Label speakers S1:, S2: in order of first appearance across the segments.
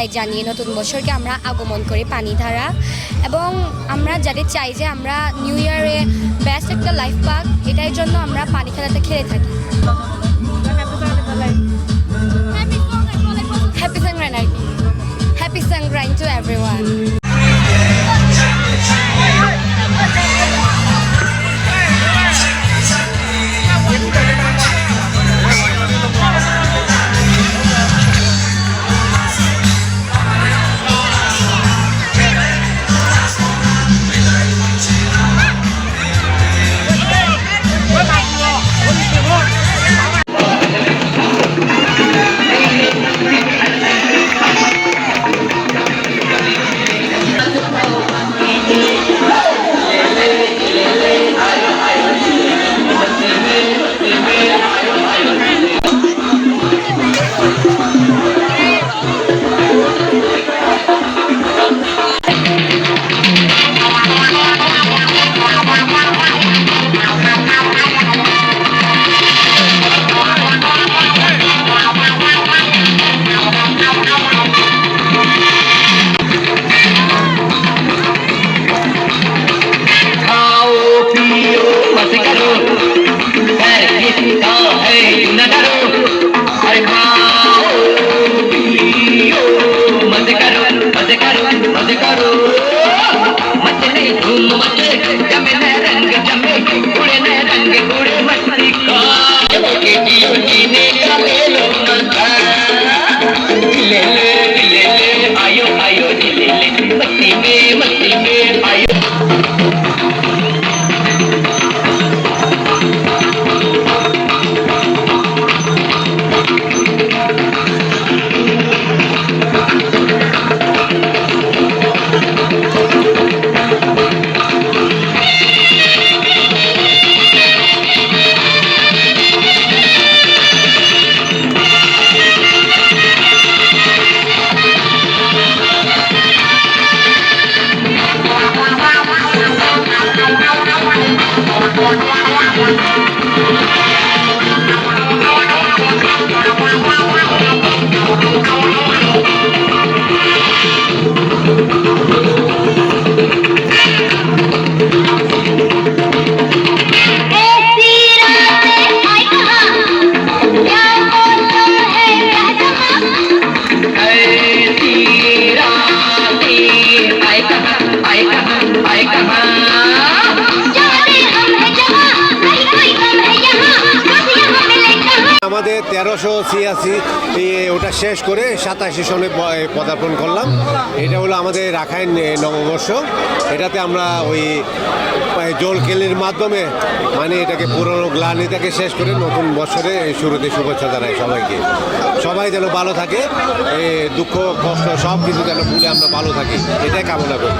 S1: চাই জানিয়ে নতুন বছরকে আমরা আগমন করি পানিধারা এবং আমরা যাদের চাই যে আমরা নিউ ইয়ারে বেস্ট একটা লাইফ পাক, এটাই জন্য আমরা পানি খেলাটা খেলে থাকি Happy happy
S2: Happy Sangran to everyone.
S3: মধ্যে তেরোশো ছিয়াশি ওটা শেষ করে সাতাশি সনে পদার্পণ করলাম। এটা হলো আমাদের রাখাইন নববর্ষ। এটাতে আমরা ওই জল কেলির মাধ্যমে মানে এটাকে পুরনো গ্লানিটাকে শেষ করে নতুন বছরে শুরুতে শুভেচ্ছা জানাই সবাইকে। সবাই যেন ভালো থাকে দুঃখ, কষ্ট সব কিছু যেন ভুলে আমরা ভালো থাকি। এটাই কামনা করি।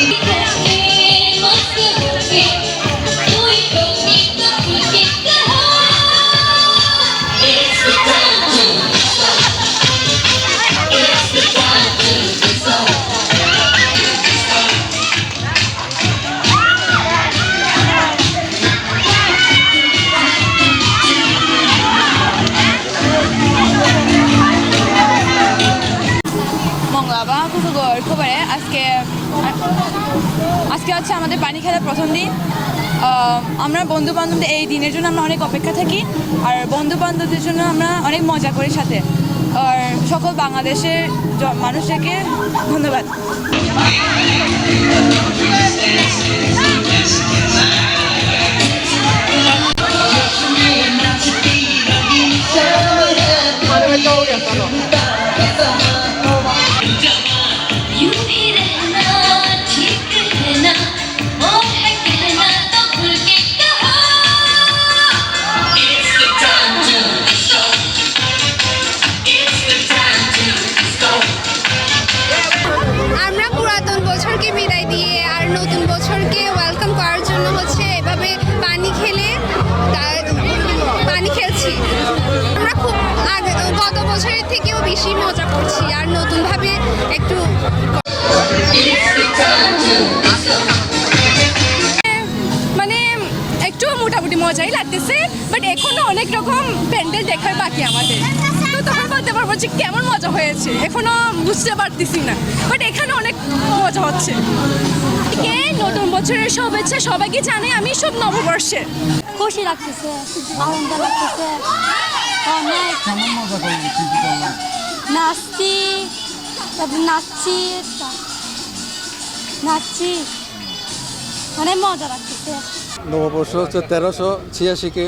S1: Thank
S4: you. বাবা বাংলাকুসু খবরে আজকে
S5: আজকে
S6: হচ্ছে আমাদের পানি খেলার প্রথম দিন। আমরা বন্ধু বান্ধবদের এই দিনের জন্য আমরা অনেক অপেক্ষা থাকি, আর বন্ধু বান্ধবদের জন্য আমরা অনেক মজা করি সাথে। আর সকল বাংলাদেশের মানুষকে ধন্যবাদ। লাগতেছে বাট এখনও অনেক রকম প্যান্ডেল দেখার বাকি আমাদের। তো তখন বলতে পারব যে কেমন মজা হয়েছে এখনও বুঝতে পারতেছি না বাট এখানে অনেক মজা হচ্ছে। কে নতুন বছরের শুভেচ্ছা সবাইকে জানে আমি সব নববর্ষে।
S4: খুশি লাগতেছে আনন্দ লাগতেছে। অনেক নাচছি তারপর নাচছি। নাচছি। অনেক মজা লাগতেছে।
S7: নববর্ষ হচ্ছে তেরোশো ছিয়াশিকে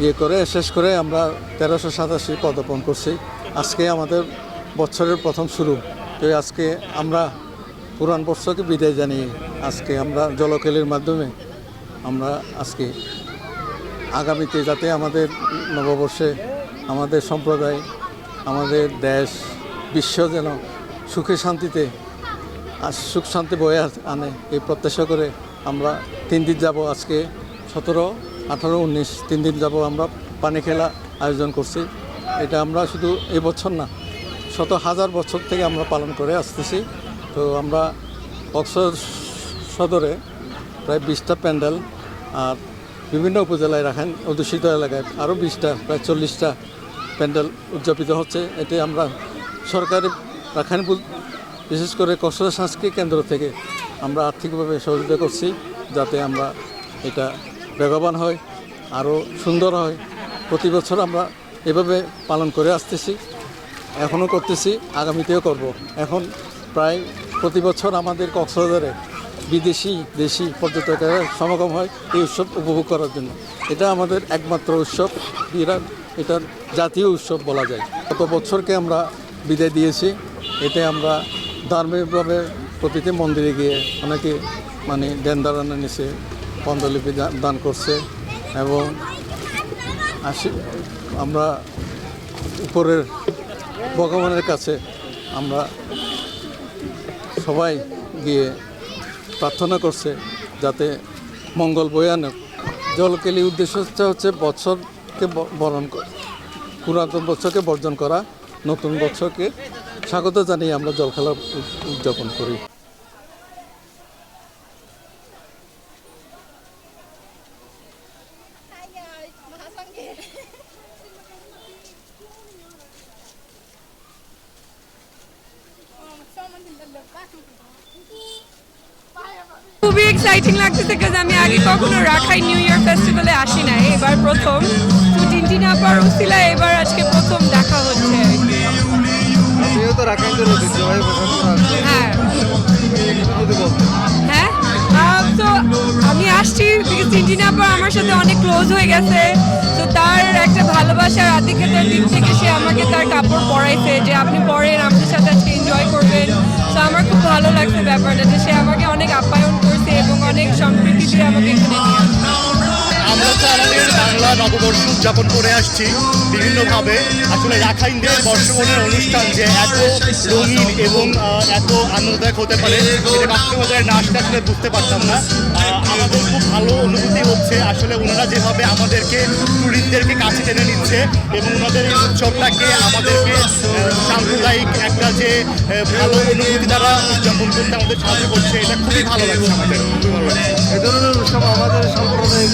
S7: ইয়ে করে, শেষ করে আমরা তেরোশো সাতাশি পদার্পণ করছি। আজকে আমাদের বছরের প্রথম শুরু। তো আজকে আমরা পুরান বর্ষকে বিদায় জানিয়ে আজকে আমরা জলকেলির মাধ্যমে আমরা আজকে আগামীতে যাতে আমাদের নববর্ষে আমাদের সম্প্রদায়, আমাদের দেশ, বিশ্ব যেন সুখে শান্তিতে সুখ শান্তি বয়ে আনে, এই প্রত্যাশা করে আমরা তিন দিন যাব আজকে সতেরো, আঠারো, উনিশ। তিন দিন যাব আমরা পানি খেলা আয়োজন করছি। এটা আমরা শুধু এই বছর না, শত হাজার বছর থেকে আমরা পালন করে আসতেছি। তো আমরা সদরে প্রায় বিশটা প্যান্ডেল আর বিভিন্ন উপজেলায় রাখেন। অধ্যুষিত এলাকায় আরও বিশটা, প্রায় চল্লিশটা প্যান্ডেল উদযাপিত হচ্ছে। এতে আমরা সরকারি রাখাইন বিশেষ করে কক্সবাজার সাংস্কৃতিক কেন্দ্র থেকে আমরা আর্থিকভাবে সহযোগিতা করছি যাতে আমরা এটা বেগবান হয়, আরও সুন্দর হয়। প্রতি বছর আমরা এভাবে পালন করে আসতেছি, এখনও করতেছি, আগামীতেও করব। এখন প্রায় প্রতি বছর আমাদের কক্সবাজারে বিদেশি, দেশি পর্যটকের সমাগম হয় এই উৎসব উপভোগ করার জন্য। এটা আমাদের একমাত্র উৎসব বিরাট এটার জাতীয় উৎসব বলা যায়। গত বছরকে আমরা বিদায় দিয়েছি, এতে আমরা ধার্মিকভাবে প্রতিটি মন্দিরে গিয়ে অনেকে মানে দেন দারানা নিচে পন্দলিপি দান করছে এবং আসি আমরা উপরের ভগবানের কাছে আমরা সবাই গিয়ে প্রার্থনা করছে যাতে মঙ্গল বয়ে আনুক। জলকেলি উদ্দেশ্যটা হচ্ছে বছরকে বরণ ক- পুরাতন বছরকে বর্জন করা, নতুন বছরকে স্বাগত জানিয়ে আমরা জল খেলা উদযাপন করি।
S6: খুবই এক্সাইটিং লাগতেছে কাজ আমি আগে কখনো রাখাই নিউ ইয়ার ফেস্টিভ্যালে আসি নাই। এবার প্রথম। তো টিনটিন আপার উসিলা এবার আজকে প্রথম দেখা হচ্ছে।
S7: তো রাখাইনদের ঐতিহ্যবাহী পোশাক পরে
S6: হ্যাঁ। হ্যাঁ? তো আমি আসছি বিকজ টিনটিন আপা আমার সাথে অনেক ক্লোজ হয়ে গেছে। তো তার একটা ভালোবাসার আধিক্যতার দিক থেকে সে আমাকে তার কাপড় পরাইছে, যে আপনি পরেন, আমাদের সাথে আজকে এনজয় করবেন। তো আমার খুব ভালো লাগছে ব্যাপারটা, যে সে আমাকে অনেক আপ্যায়ন করছে এবং অনেক সম্প্রীতি দিয়ে আমাকে এখানে নিয়ে
S8: আমরা তো আমাদের বাংলা নববর্ষ উদযাপন করে আসছি বিভিন্নভাবে। আসলে রাখাইনদের বর্ষবরণের অনুষ্ঠান যে এত রঙিন এবং এত আনন্দদায়ক হতে পারে, এটা কক্সবাজারের নাচটা আসলে বুঝতে পারতাম না। আমাদের খুব ভালো অনুভূতি হচ্ছে আসলে ওনারা যেভাবে আমাদেরকে টুরিস্টদেরকে কাছে টেনে নিচ্ছে এবং ওনাদের এই উৎসবটাকে আমাদেরকে সাম্প্রদায়িক একটা যে ভালো অনুভূতি দ্বারা উদযাপন করতে আমাদের সাহায্য করছে এটা খুবই ভালো লাগছে আমাদের
S7: এ ধরনের উৎসব আমাদের সাম্প্রদায়িক?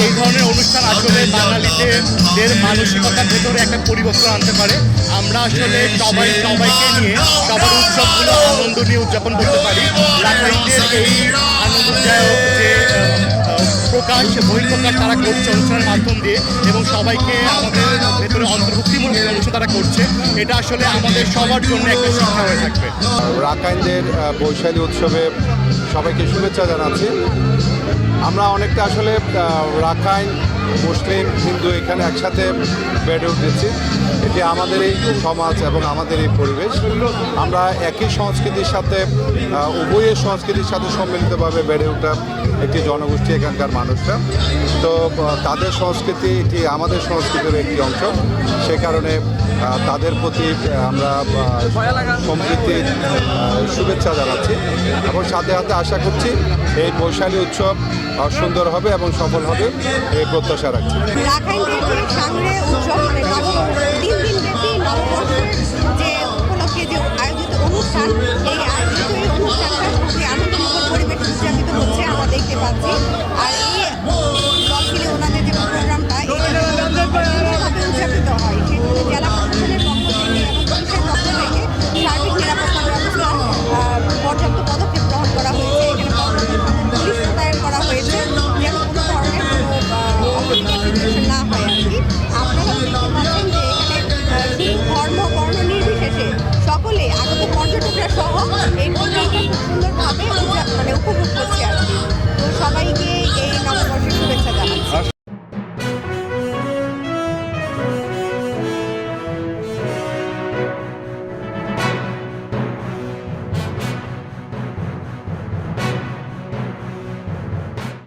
S8: এই ধরনের অনুষ্ঠান আসলে বাঙালিদের দের মানসিকতার ভেতরে একটা পরিবর্তন আনতে পারে আমরা আসলে সবাই সবাইকে নিয়ে সবার আনন্দ নিয়ে উদযাপন করতে পারি। রাখাইনদের এই আনন্দদায়ক যে প্রকাশ বহিঃপ্রকাশ তারা করছে অনুষ্ঠানের মাধ্যম দিয়ে এবং সবাইকে আমাদের ভেতরে অন্তর্ভুক্তিমূলক অনুষ্ঠান তারা করছে। এটা আসলে আমাদের সবার জন্য একটা শিক্ষা হয়ে থাকবে।
S9: রাখাইনদের আহ, বৈশালী উৎসবে সবাইকে শুভেচ্ছা জানাচ্ছি। আমরা অনেকটা আসলে রাখাইন মুসলিম, হিন্দু এখানে একসাথে বেড়ে উঠেছি। এটি আমাদের এই সমাজ এবং আমাদের এই পরিবেশ। আমরা একই সংস্কৃতির সাথে উভয়ের সংস্কৃতির সাথে সম্মিলিতভাবে বেড়ে ওঠা একটি জনগোষ্ঠী এখানকার মানুষরা। তো তাদের সংস্কৃতি এটি আমাদের সংস্কৃতির একটি অংশ। সে কারণে তাদের প্রতি আমরা সম্প্রীতি শুভেচ্ছা জানাচ্ছি। এবং সাথে সাথে আশা করছি এই বৈশালী উৎসব সুন্দর হবে এবং সফল হবে, এই প্রত্যাশা রাখছি।
S10: Saya.